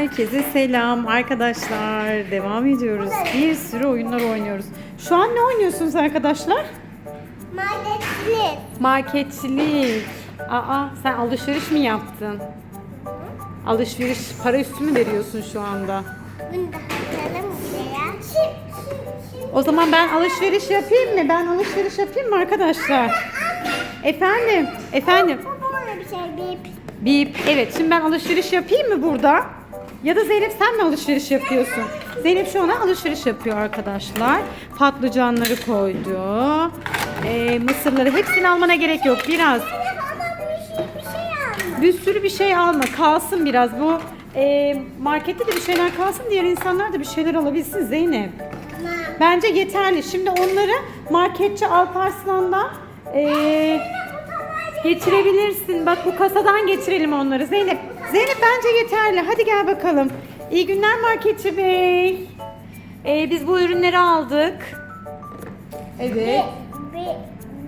Herkese selam arkadaşlar. Devam ediyoruz. Bir sürü oyunlar oynuyoruz. Şu an ne oynuyorsunuz arkadaşlar? Marketli. Marketçilik. Aa sen alışveriş mi yaptın? Alışveriş para üstü mü veriyorsun şu anda? Bunu da buraya. O zaman ben alışveriş yapayım mı? Ben alışveriş yapayım mı arkadaşlar? Efendim, efendim. Şey. Bip. Bip. Evet şimdi ben alışveriş yapayım mı burada? Ya da Zeynep sen mi alışveriş yapıyorsun? Zeynep şu an alışveriş yapıyor arkadaşlar. Patlıcanları koydu. Ee, mısırları hepsini almana gerek yok. Biraz. Bir sürü bir şey alma. Kalsın biraz. Bu e, markette de bir şeyler kalsın. Diğer insanlar da bir şeyler alabilsin Zeynep. Bence yeterli. Şimdi onları marketçi Alparslan'da e, Geçirebilirsin. Bak bu kasadan geçirelim onları. Zeynep. Zeynep bence yeterli. Hadi gel bakalım. İyi günler marketçi bey. Ee, biz bu ürünleri aldık. Evet.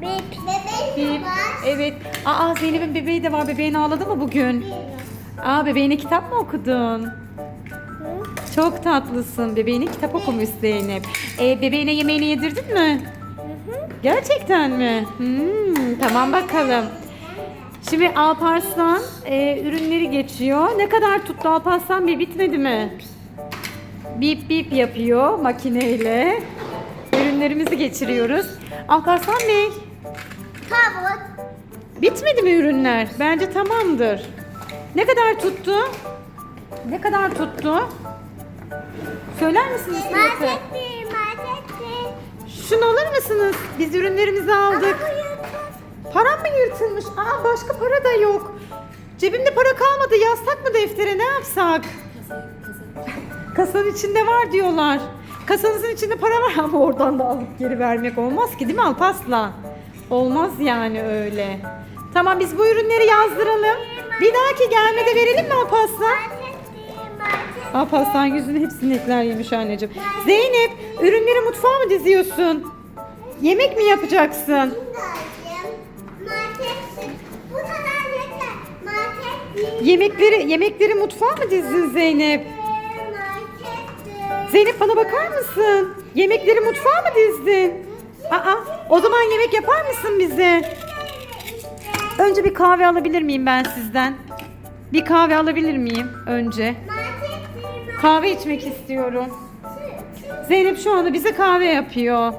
Bip. var. Evet. Aa Zeynep'in bebeği de var. Bebeğin ağladı mı bugün? Aa bebeğine kitap mı okudun? Çok tatlısın. Bebeğine kitap okumuş Zeynep. Ee, bebeğine yemeğini yedirdin mi? Gerçekten mi? Hmm, tamam bakalım. Şimdi Alparslan e, ürünleri geçiyor. Ne kadar tuttu Alparslan bir bitmedi mi? Bip bip yapıyor makineyle. Ürünlerimizi geçiriyoruz. Alparslan Bey, Tavuk. bitmedi mi ürünler? Bence tamamdır. Ne kadar tuttu? Ne kadar tuttu? Söyler misiniz fiyatı? Marketli, marketli. Şunu alır mısınız? Biz ürünlerimizi aldık. Ama bu yırtık. Param mı yırtılmış? Aa başka para da yok. Cebimde para kalmadı. Yazsak mı deftere ne yapsak? Kasanın içinde var diyorlar. Kasanızın içinde para var ama oradan da alıp geri vermek olmaz ki değil mi Alpaslan? Olmaz yani öyle. Tamam biz bu ürünleri yazdıralım. Bir dahaki gelmede verelim mi Alpaslan? Alpaslan yüzünü hep sinekler yemiş anneciğim. Zeynep ürünleri mutfağa mı diziyorsun? Yemek mi yapacaksın? Yemekleri yemekleri mutfağa mı dizdin Zeynep? Zeynep bana bakar mısın? Yemekleri mutfağa mı dizdin? Aa, o zaman yemek yapar mısın bize? Önce bir kahve alabilir miyim ben sizden? Bir kahve alabilir miyim önce? Kahve içmek istiyorum. Zeynep şu anda bize kahve yapıyor.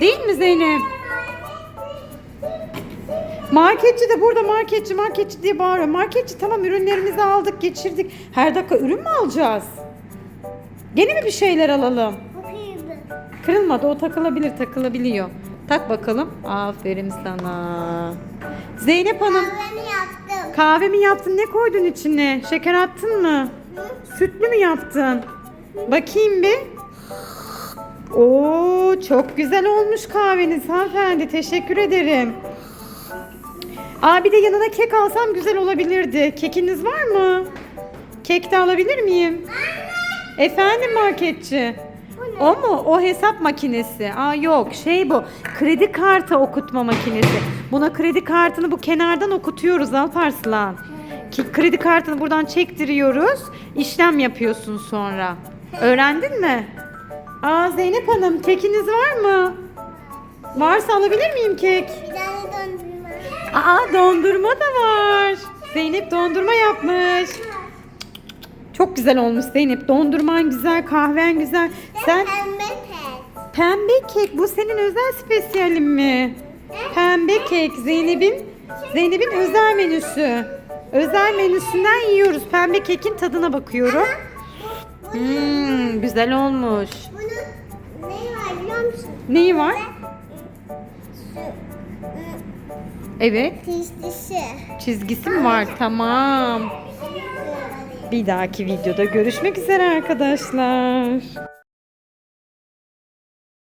Değil mi Zeynep? Marketçi de burada marketçi marketçi diye bağırıyor. Marketçi tamam ürünlerimizi aldık geçirdik. Her dakika ürün mü alacağız? Gene mi bir şeyler alalım? Kırılmadı o takılabilir takılabiliyor. Tak bakalım. Aferin sana. Zeynep Hanım Kahvemi yaptım. kahve mi yaptın ne koydun içine? Şeker attın mı? Sütlü mü yaptın? Bakayım bir. Oo çok güzel olmuş kahveniz hanımefendi. Teşekkür ederim. Aa bir de yanına kek alsam güzel olabilirdi. Kekiniz var mı? Kek de alabilir miyim? Efendim marketçi. O mu? O hesap makinesi. Aa yok şey bu. Kredi kartı okutma makinesi. Buna kredi kartını bu kenardan okutuyoruz Alparslan. Ki kredi kartını buradan çektiriyoruz. İşlem yapıyorsun sonra. Öğrendin mi? Aa Zeynep Hanım kekiniz var mı? Varsa alabilir miyim kek? Bir. Aa dondurma da var. Zeynep dondurma yapmış. Çok güzel olmuş Zeynep. Dondurman güzel, kahven güzel. Sen Pembe pet. pembe kek bu senin özel spesiyalin mi? Pembe kek Zeynep'in Zeynep'in özel menüsü. Özel menüsünden yiyoruz. Pembe kekin tadına bakıyorum. Hmm, güzel olmuş. Bunun neyi var biliyor musun? Neyi var? Şu Evet. tişlisi. Çizgisi mi var? Tamam. Bir dahaki videoda görüşmek üzere arkadaşlar.